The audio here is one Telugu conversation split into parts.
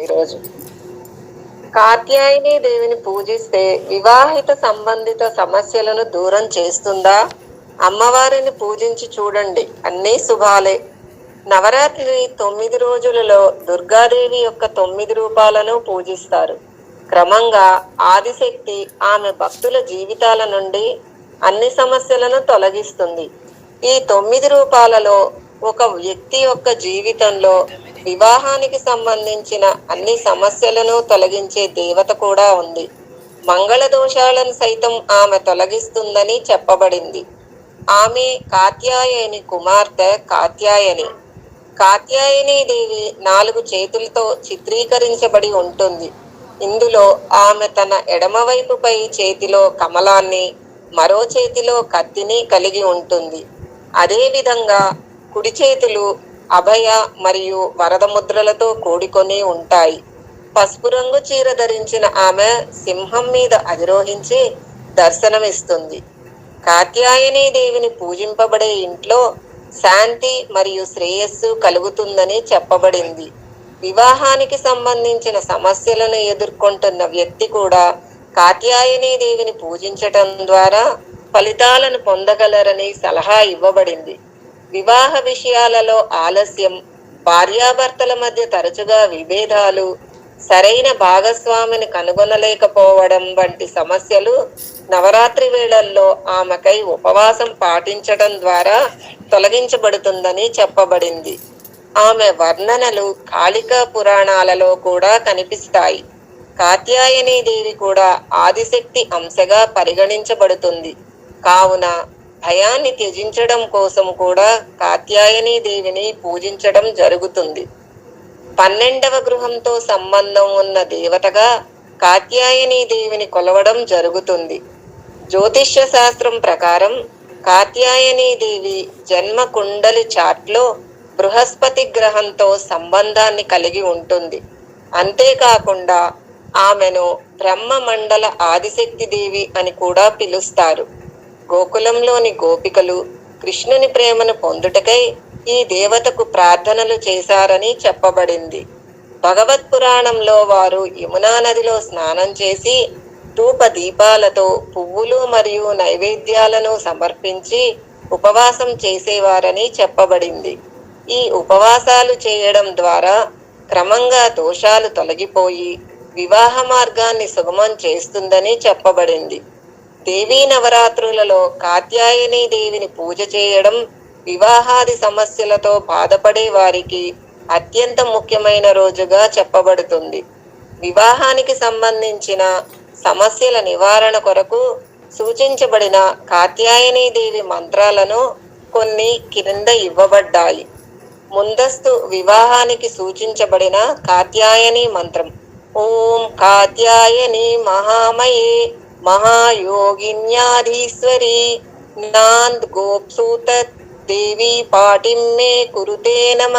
ఈరోజు. కాత్యాయని దేవిని పూజిస్తే వివాహిత సంబంధిత సమస్యలను దూరం చేస్తుందా? అమ్మవారిని పూజించి చూడండి అన్నీ శుభాలే. నవరాత్రి తొమ్మిది రోజులలో దుర్గాదేవి యొక్క తొమ్మిది రూపాలను పూజిస్తారు. క్రమంగా ఆదిశక్తి ఆమె భక్తుల జీవితాల నుండి అన్ని సమస్యలను తొలగిస్తుంది. ఈ తొమ్మిది రూపాలలో ఒక వ్యక్తి యొక్క జీవితంలో వివాహానికి సంబంధించిన అన్ని సమస్యలను తొలగించే దేవత కూడా ఉంది. మంగళ దోషాలను సైతం ఆమె తొలగిస్తుందని చెప్పబడింది. ఆమె కాత్యాయని కుమార్తె కాత్యాయని. కాత్యాయని దేవి నాలుగు చేతులతో చిత్రీకరించబడి ఉంటుంది. ఇందులో ఆమె తన ఎడమవైపుపై చేతిలో కమలాన్ని మరో చేతిలో కత్తిని కలిగి ఉంటుంది. అదేవిధంగా కుడి చేతులు అభయ మరియు వరద ముద్రలతో కూడుకొని ఉంటాయి. పసుపు రంగు చీర ధరించిన ఆమె సింహం మీద అధిరోహించి దర్శనమిస్తుంది. కాత్యాయని దేవిని పూజింపబడే ఇంట్లో శాంతి మరియు శ్రేయస్సు కలుగుతుందని చెప్పబడింది. వివాహానికి సంబంధించిన సమస్యలను ఎదుర్కొంటున్న వ్యక్తి కూడా కాత్యాయని దేవిని పూజించటం ద్వారా ఫలితాలను పొందగలరని సలహా ఇవ్వబడింది. వివాహ విషయాలలో ఆలస్యం భార్యాభర్తల మధ్య తరచుగా విభేదాలు సరైన భాగస్వామిని కనుగొనలేకపోవడం వంటి సమస్యలు నవరాత్రి వేళల్లో ఆమెకై ఉపవాసం పాటించడం ద్వారా తొలగించబడుతుందని చెప్పబడింది. ఆమె వర్ణనలు కాళికా పురాణాలలో కూడా కనిపిస్తాయి. కాత్యాయని దేవి కూడా ఆదిశక్తి అంశగా పరిగణించబడుతుంది. కావున భయాన్ని త్యజించడం కోసం కూడా కాత్యాయని దేవిని పూజించడం జరుగుతుంది. పన్నెండవ గృహంతో సంబంధం ఉన్న దేవతగా కాత్యాయని దేవిని కొలవడం జరుగుతుంది. జ్యోతిష్య శాస్త్రం ప్రకారం కాత్యాయని దేవి జన్మ కుండలి చాట్లో బృహస్పతి గ్రహంతో సంబంధాన్ని కలిగి ఉంటుంది. అంతేకాకుండా ఆమెను బ్రహ్మ మండల ఆదిశక్తి దేవి అని కూడా పిలుస్తారు. గోకులంలోని గోపికలు కృష్ణుని ప్రేమను పొందుటకై ఈ దేవతకు ప్రార్థనలు చేశారని చెప్పబడింది. భగవత్ పురాణంలో వారు యమునా నదిలో స్నానం చేసి ధూప దీపాలతో పువ్వులు మరియు నైవేద్యాలను సమర్పించి ఉపవాసం చేసేవారని చెప్పబడింది. ఈ ఉపవాసాలు చేయడం ద్వారా క్రమంగా దోషాలు తొలగిపోయి వివాహ మార్గాన్ని సుగమం చేస్తుందని చెప్పబడింది. దేవీ నవరాత్రులలో కాత్యాయని దేవిని పూజ చేయడం వివాహాది సమస్యలతో బాధపడే వారికి అత్యంత ముఖ్యమైన రోజుగా చెప్పబడుతుంది. వివాహానికి సంబంధించిన సమస్యల నివారణ కొరకు సూచించబడిన కాత్యాయని దేవి మంత్రాలను కొన్ని క్రింద ఇవ్వబడ్డాయి. ముందస్తు వివాహానికి సూచించబడిన కాత్యాయని మంత్రం. ఓం కాత్యాయని మహామయే మహాయోగిన్యాధీశ్వరి నాంద్ గోప్సూత దేవి పాటిం మే కురుతే నమ.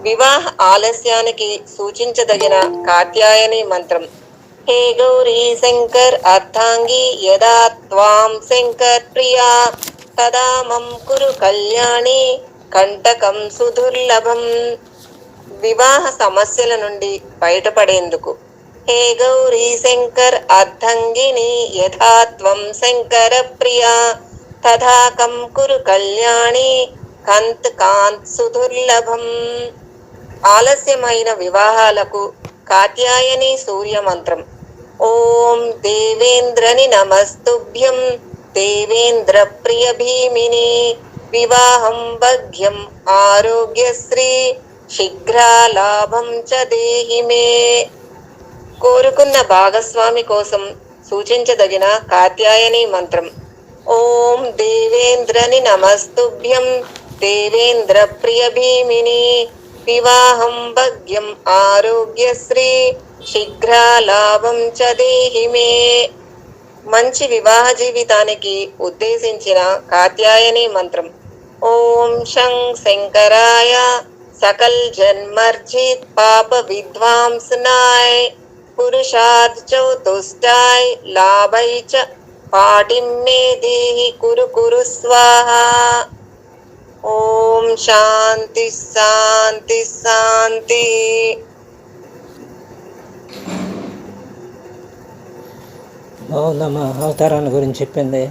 వివాహ ఆలస్యానికి సూచించదగిన కాత్యాయని మంత్రం. హే గౌరీ శంకర్ అర్థాంగి యదా త్వాం శంకర్ ప్రియా. తదా మం కురు కళ్యాణి కంటకం సుదుర్లభం. వివాహ సమస్యల నుండి బయటపడేందుకు హే గౌరీ శంకర్ అర్ధంగిని యథా త్వం శంకర ప్రియా. తథా కం కురు కళ్యాణి కంత్ కాంత్ సుదుర్లభం. ఆలస్యమైన వివాహాలకు కాత్యాయని సూర్య మంత్రం. ఓం దేవేంద్రని నమస్తుభ్యం. దేవేంద్ర ప్రియ భీమిని. వివాహం భగ్యం ఆరోగ్యశ్రీ. శీఘ్రాలాభం చ దేహి మే కోరుకున్న భాగస్వామి కోసం సూచించదగిన కాత్యాయని మంత్రం. ఓం దేవేంద్రని నమస్తుభ్యం. దేవేంద్ర ప్రియ భీమిని. వివాహం భగ్యం ఆరోగ్యశ్రీ. శీఘ్రాలాభం చ దేహి మే. మంచి వివాహ జీవితానికి ఉద్దేశించిన కాత్యాయని మంత్రం. ఓం శం శంకరాయ. సకల్ జన్మర్జిత్ పాప విద్వాంసనాయ్. పురుషార్చౌతుష్టాయ్ లాభై చ పాటిన్నే కురు కురు స్వాహ ఓం శాంతి శాంతి శాంతి బాగుందమ్మా అవతారాన్ని గురించి చెప్పింది.